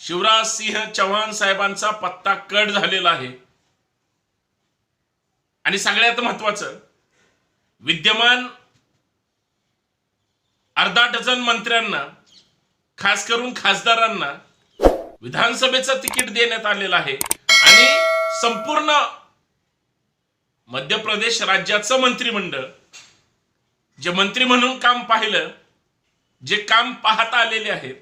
शिवराज सिंह चव्हाण साहेबांचा पत्ता कट झालेला आहे. आणि सगळ्यात महत्वाचं विद्यमान अर्धा डझन मंत्र्यांना खास करून खासदारांना विधानसभेचं तिकीट देण्यात आलेलं आहे. आणि संपूर्ण मध्य प्रदेश राज्याचं मंत्रिमंडळ जे मंत्री म्हणून काम पाहिलं जे काम पाहता आलेले आहेत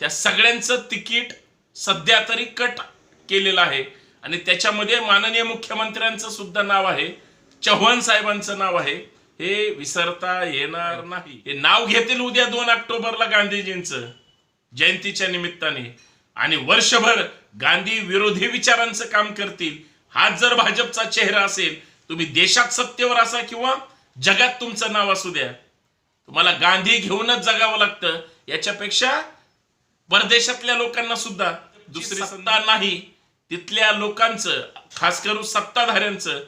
त्या सगळ्यांचं तिकीट सध्या तरी कट केलेलं आहे. आणि त्याच्यामध्ये माननीय मुख्यमंत्र्यांचं सुद्धा नाव आहे. चव्हाण साहेबांचं नाव आहे. हे विसरता येणार नाही. हे नाव घेतील उद्या दोन ऑक्टोबरला गांधीजींचं जयंतीच्या निमित्ताने. आणि वर्षभर गांधी विरोधी विचारांचं काम करतील. हाच जर भाजपचा चेहरा असेल तुम्ही देशात सत्तेवर असा किंवा जगात तुमचं नाव असू द्या. तुम्हाला गांधी घेऊनच जगावं लागतं. याच्यापेक्षा परदेशातल्या लोकांना सुद्धा दुसरी सत्ता नाही तिथल्या लोकांचं खास करून सत्ताधाऱ्यांचं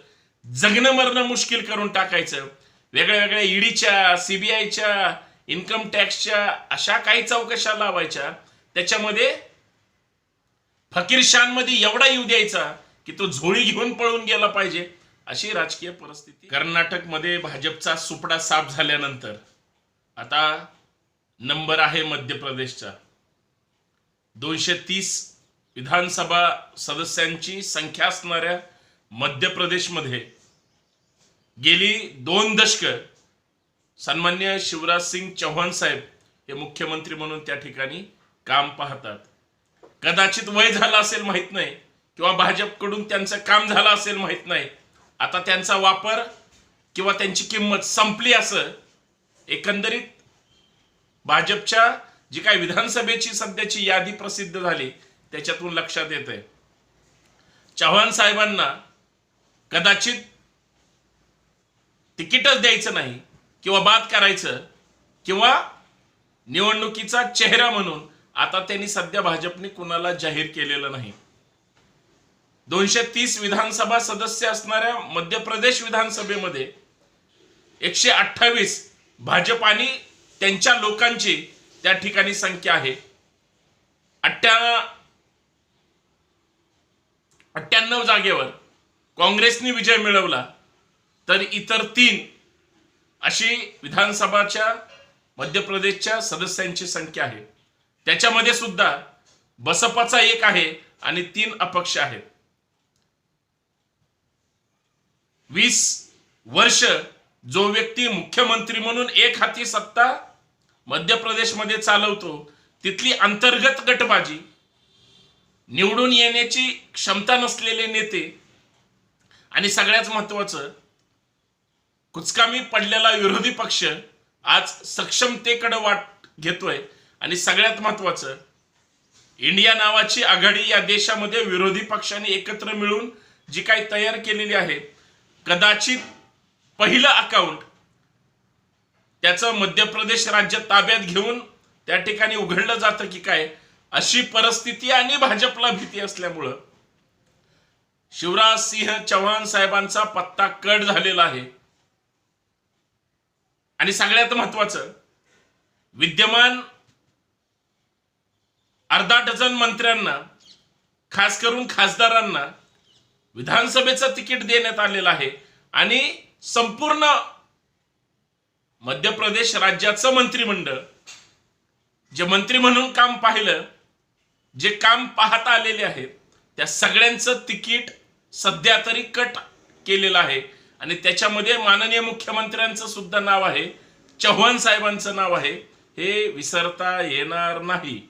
जगणं मरणं मुश्किल करून टाकायचं. वेगळ्या वेगळ्या ईडीच्या सीबीआयच्या इन्कम टॅक्सच्या अशा काही चौकशा लावायच्या. त्याच्यामध्ये फकीरशांमध्ये एवढा येऊ द्यायचा की तो झोळी घेऊन पळून गेला पाहिजे अशी राजकीय परिस्थिती. कर्नाटकमध्ये भाजपचा सुपडा साफ झाल्यानंतर आता नंबर आहे मध्य प्रदेशचा. दोनशे तीस विधानसभा सदस्यांची संख्या असणाऱ्या मध्य प्रदेशमध्ये गेली दोन दशक सन्मान्य शिवराज सिंग चौहान साहेब हे मुख्यमंत्री म्हणून त्या ठिकाणी काम पाहतात. कदाचित वय झालं असेल माहीत नाही किंवा भाजपकडून त्यांचं काम झालं असेल माहीत नाही. आता त्यांचा वापर किंवा त्यांची किंमत संपली असं एकंदरीत भाजपच्या जी काही विधानसभेची सध्याची यादी प्रसिद्ध झाली त्याच्यातून लक्षात येत आहे चव्हाण साहेबांना कदाचित तिकीटच द्यायचं नाही किंवा बाद करायचं किंवा निवडणुकीचा चेहरा म्हणून आता त्यांनी सध्या भाजपने कुणाला जाहीर केलेलं नाही. दोनशे तीस विधानसभा सदस्य असणाऱ्या मध्य प्रदेश विधानसभेमध्ये एकशे अठ्ठावीस भाजप आणि त्यांच्या लोकांची त्या ठिकाणी संख्या आहे अठ्ठ्या अठ्ठ्याण्णव जागेवर काँग्रेसने विजय मिळवला तर इतर तीन अशी विधानसभाच्या मध्य प्रदेशच्या सदस्यांची संख्या आहे. त्याच्यामध्ये सुद्धा बसपाचा एक आहे आणि तीन अपक्ष आहेत. वीस वर्ष जो व्यक्ती मुख्यमंत्री म्हणून एक हाती सत्ता मध्य प्रदेशमध्ये चालवतो तिथली अंतर्गत गटबाजी निवडून येण्याची क्षमता नसलेले नेते आणि सगळ्यात महत्वाचं कुचकामी पडलेला विरोधी पक्ष आज सक्षमतेकडे वाट घेतोय. आणि सगळ्यात महत्वाचं इंडिया नावाची आघाडी या देशामध्ये विरोधी पक्षांनी एकत्र मिळून जी काही तयार केलेली आहे कदाचित पहिलं अकाउंट त्याचं मध्य प्रदेश राज्य ताब्यात घेऊन त्या ठिकाणी उघडलं जातं की काय अशी परिस्थिती आणि भाजपला भीती असल्यामुळं शिवराज सिंह चव्हाण साहेबांचा पत्ता कट झालेला आहे. आणि सगळ्यात महत्वाचं विद्यमान अर्धा डझन मंत्र्यांना खास करून खासदारांना विधानसभेचं तिकीट देण्यात आलेलं आहे. आणि संपूर्ण मध्य प्रदेश राज्याचं मंत्रिमंडळ जे मंत्री म्हणून काम पाहिलं जे काम पाहता आलेले आहेत त्या सगळ्यांचं तिकीट सध्या तरी कट केलेलं आहे. आणि त्याच्यामध्ये माननीय मुख्यमंत्र्यांचं सुद्धा नाव आहे चव्हाण साहेबांचं नाव आहे. हे विसरता येणार नाही.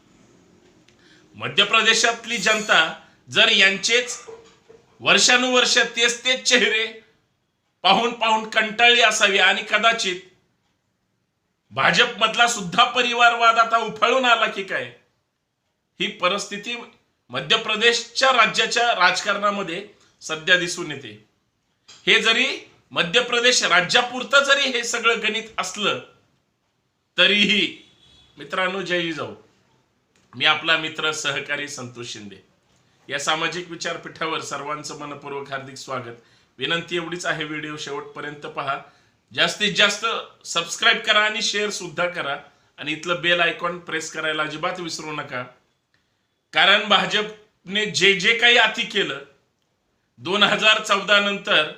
मध्य प्रदेशातली जनता जर यांचेच वर्षानुवर्ष तेच तेच चेहरे पाहून पाहून कंटाळली असावी आणि कदाचित भाजपमधला सुद्धा परिवारवाद आता उफाळून आला की काय? ही परिस्थिती मध्य प्रदेशच्या राज्याच्या राजकारणामध्ये सध्या दिसून येते. हे जरी मध्य प्रदेश राज्यापुरतं जरी हे सगळं गणित असलं तरीही मित्रांनो जयी जाऊ मी आपला मित्र सहकारी संतोष शिंदे. या सामाजिक विचारपीठावर सर्वांचं मनपूर्वक हार्दिक स्वागत. विनंती एवढीच आहे व्हिडिओ शेवटपर्यंत पहा. जास्तीत जास्त सबस्क्राईब करा आणि शेअर सुद्धा करा. आणि इथलं बेल आयकॉन प्रेस करायला अजिबात विसरू नका. कारण भाजपने जे जे काही अति केलं दोन हजार चौदा नंतर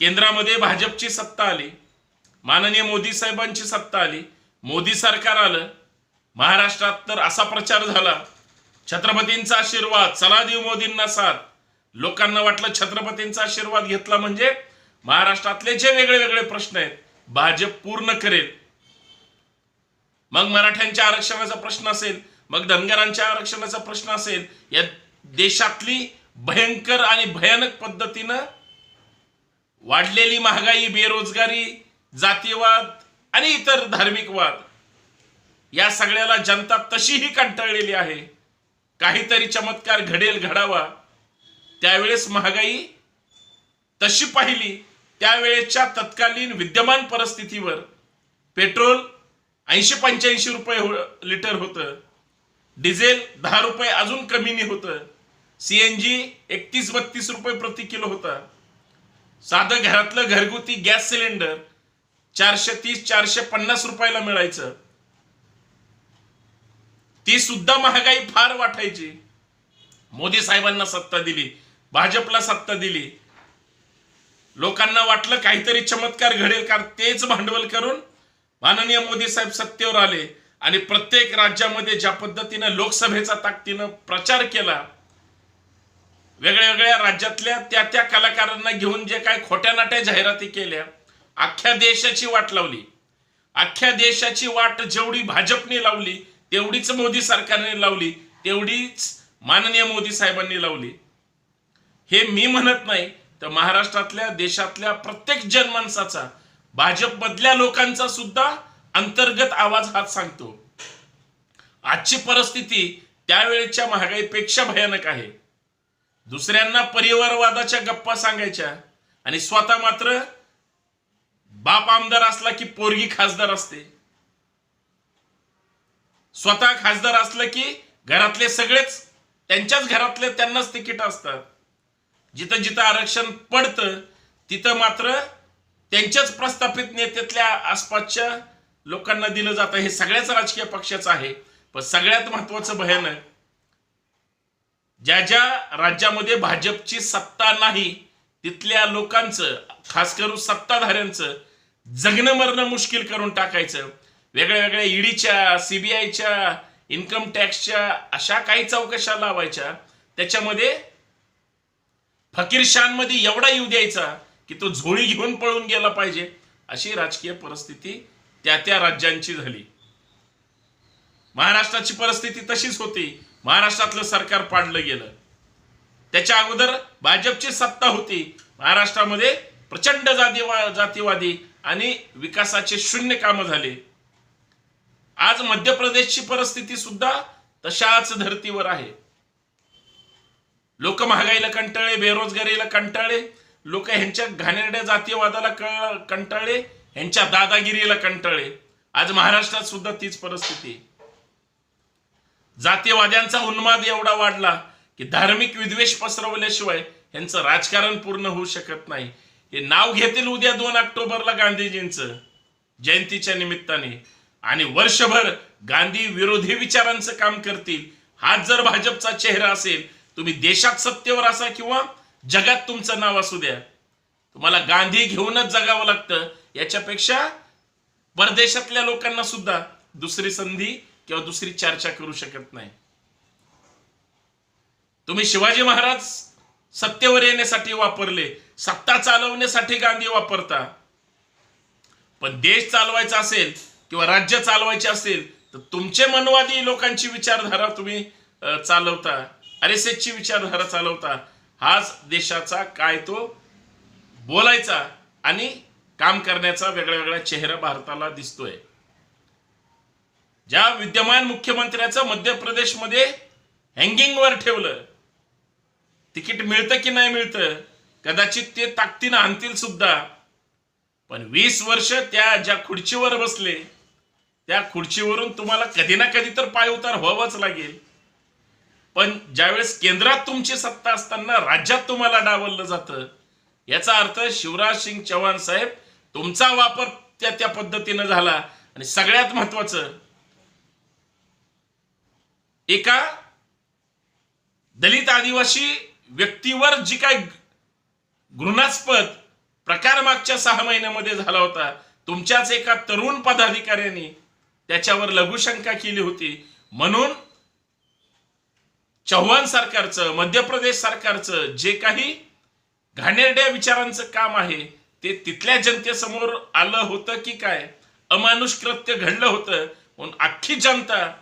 केंद्रामध्ये भाजपची सत्ता आली माननीय मोदी साहेबांची सत्ता आली मोदी सरकार आलं महाराष्ट्रात तर असा प्रचार झाला छत्रपतींचा आशीर्वाद चला देऊ मोदींना साथ. लोकांना वाटलं छत्रपतींचा आशीर्वाद घेतला म्हणजे महाराष्ट्रातले जे वेगळे वेगळे प्रश्न आहेत भाजप पूर्ण करेल. मग मराठ्यांच्या आरक्षणाचा प्रश्न असेल मग धनगरांच्या आरक्षणाचा प्रश्न असेल या देशातली भयंकर आणि भयानक पद्धतीनं वाढलेली महागाई बेरोजगारी जातीयवाद आणि इतर धार्मिकवाद या सगळ्याला जनता तशीही कंटाळलेली आहे. काहीतरी चमत्कार घडेल घडावा. त्यावेळेस महागाई तशी पाहिली त्यावेळेच्या तत्कालीन विद्यमान परिस्थितीवर पेट्रोल ऐंशी पंच्याऐंशी रुपये हो- लिटर होतं. डिझेल दहा रुपये अजून कमीने होतं. सीएनजी एकतीस बत्तीस रुपये प्रति किलो होता. साधं घरातलं घरगुती गॅस सिलेंडर चारशे तीस चारशे पन्नास रुपयाला मिळायचं. ती सुद्धा महागाई फार वाटायची. मोदी साहेबांना सत्ता दिली भाजपला सत्ता दिली लोकांना वाटलं काहीतरी चमत्कार घडेल कारण तेच भांडवल करून माननीय मोदी साहेब सत्तेवर आले आणि प्रत्येक राज्यामध्ये ज्या पद्धतीनं लोकसभेचा ताकदीनं प्रचार केला वेगळ्या वेगळ्या राज्यातल्या त्या त्या कलाकारांना घेऊन जे काय खोट्या नाट्या जाहिराती केल्या अख्ख्या देशाची वाट लावली. अख्ख्या देशाची वाट जेवढी भाजपने लावली तेवढीच मोदी सरकारने लावली तेवढीच माननीय मोदी साहेबांनी लावली. हे मी म्हणत नाही तर महाराष्ट्रातल्या देशातल्या प्रत्येक जनमानसाचा भाजपमधल्या लोकांचा सुद्धा अंतर्गत आवाज हात सांगतो. आजची परिस्थिती त्यावेळेच्या महागाईपेक्षा भयानक आहे. दुसऱ्यांना परिवारवादाच्या गप्पा सांगायच्या आणि स्वतः मात्र बाप आमदार असला की पोरगी खासदार असते. स्वतः खासदार असलं की घरातले सगळेच त्यांच्याच घरातले त्यांनाच तिकीट असतात. जिथं जिथं आरक्षण पडतं तिथं मात्र त्यांच्याच प्रस्थापित नेत्यातल्या आसपासच्या लोकांना दिलं जातं. हे सगळ्याच राजकीय पक्षाचं आहे. पण सगळ्यात महत्वाचं भयानक ज्या ज्या राज्यामध्ये भाजपची सत्ता नाही तिथल्या लोकांचं खास करून सत्ताधाऱ्यांचं जगणं मरणं मुश्किल करून टाकायचं. वेगळ्या वेगळ्या ईडीच्या सीबीआयच्या इन्कम टॅक्सच्या अशा काही चौकशा लावायच्या. त्याच्यामध्ये फकीरशांमध्ये एवढा येऊ द्यायचा की तो झोळी घेऊन पळून गेला पाहिजे अशी राजकीय परिस्थिती त्या त्या राज्यांची झाली. महाराष्ट्राची परिस्थिती तशीच होती. महाराष्ट्रातलं सरकार पाडलं गेलं. त्याच्या अगोदर भाजपची सत्ता होती. महाराष्ट्रामध्ये प्रचंड जातीवा जातीवादी आणि विकासाचे शून्य कामं झाले. आज मध्य प्रदेशची परिस्थिती सुद्धा तशाच धर्तीवर आहे. लोक महागाईला कंटाळले बेरोजगारीला कंटाळले लोक ह्यांच्या घाणेरड्या जातीयवादाला क- कंटाळले ह्यांच्या दादागिरीला कंटाळले. आज महाराष्ट्रात सुद्धा तीच परिस्थिती आहे. जातीयवाद्यांचा उन्माद एवढा वाढला की धार्मिक विद्वेष पसरवल्याशिवाय ह्यांचं राजकारण पूर्ण होऊ शकत नाही. हे नाव घेतील उद्या दोन ऑक्टोबरला गांधीजींचं जयंतीच्या निमित्ताने. आणि वर्षभर गांधी विरोधी विचारांचं काम करतील. हाच जर भाजपचा चेहरा असेल तुम्ही देशात सत्तेवर असा किंवा जगात तुमचं नाव असू द्या. तुम्हाला गांधी घेऊनच जगावं लागतं. याच्यापेक्षा परदेशातल्या लोकांना सुद्धा दुसरी संधी किंवा दुसरी चर्चा करू शकत नाही. तुम्ही शिवाजी महाराज सत्तेवर येण्यासाठी वापरले सत्ता चालवण्यासाठी गांधी वापरता. पण देश चालवायचा असेल किंवा राज्य चालवायचे असेल तर तुमचे मनवादी लोकांची विचारधारा तुम्ही चालवता. आर एस एसची विचारधारा चालवता. हाच देशाचा काय तो बोलायचा आणि काम करण्याचा वेगळा वेगळा चेहरा भारताला दिसतोय. ज्या विद्यमान मुख्यमंत्र्याचं मध्य प्रदेशमध्ये हँगिंगवर ठेवलं तिकीट मिळतं की नाही मिळतं कदाचित ते ताकदीनं आणतील सुद्धा. पण वीस वर्ष त्या ज्या खुर्चीवर बसले त्या खुर्चीवरून तुम्हाला कधी ना कधी तर पाय उतार व्हावाच लागेल. पण ज्यावेळेस केंद्रात तुमची सत्ता असताना राज्यात तुम्हाला डावललं जातं याचा अर्थ शिवराज सिंग चव्हाण साहेब तुमचा वापर त्या त्या पद्धतीनं झाला आणि सगळ्यात महत्वाचं एका दलित आदिवासी व्यक्तीवर जी काय घृणास्पद प्रकार मागच्या सहा महिन्यामध्ये झाला होता तुमच्याच एका तरुण पदाधिकाऱ्यांनी त्याच्यावर लघुशंका केली होती. म्हणून चव्हाण सरकारचं मध्य प्रदेश सरकारचं जे काही घाणेरड्या विचारांचं काम आहे ते तिथल्या जनतेसमोर आलं होतं की काय? अमानुष कृत्य घडलं होतं. म्हणून अख्खी जनता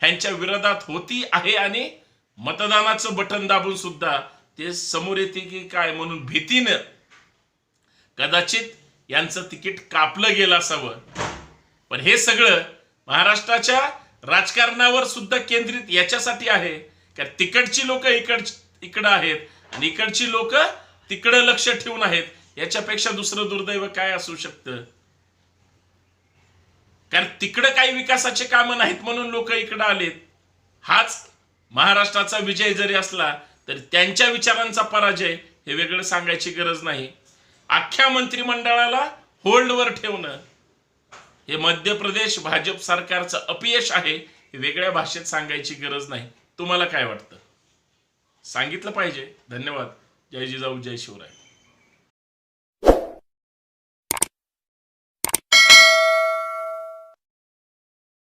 ह्यांच्या विरोधात होती आहे आणि मतदानाचं बटन दाबून सुद्धा ते समोर येते की काय? म्हणून भीतीनं कदाचित यांचं तिकीट कापलं गेलं असावं. पण हे सगळं महाराष्ट्राच्या राजकारणावर सुद्धा केंद्रित याच्यासाठी आहे. का तिकडची लोक इकड इकडं आहेत आणि इकडची लोक तिकडं लक्ष ठेवून आहेत. याच्यापेक्षा दुसरं दुर्दैव काय असू शकतं? कारण तिकडं काही विकासाचे कामं नाहीत म्हणून लोक इकडं आलेत. हाच महाराष्ट्राचा विजय जरी असला तरी त्यांच्या विचारांचा पराजय हे वेगळं सांगायची गरज नाही. अख्ख्या मंत्रिमंडळाला होल्डवर ठेवणं हे मध्य प्रदेश भाजप सरकारचं अपयश आहे हे वेगळ्या भाषेत सांगायची गरज नाही. तुम्हाला काय वाटतं? सांगितलं पाहिजे. धन्यवाद. जय जिजाऊ जय शिवराय.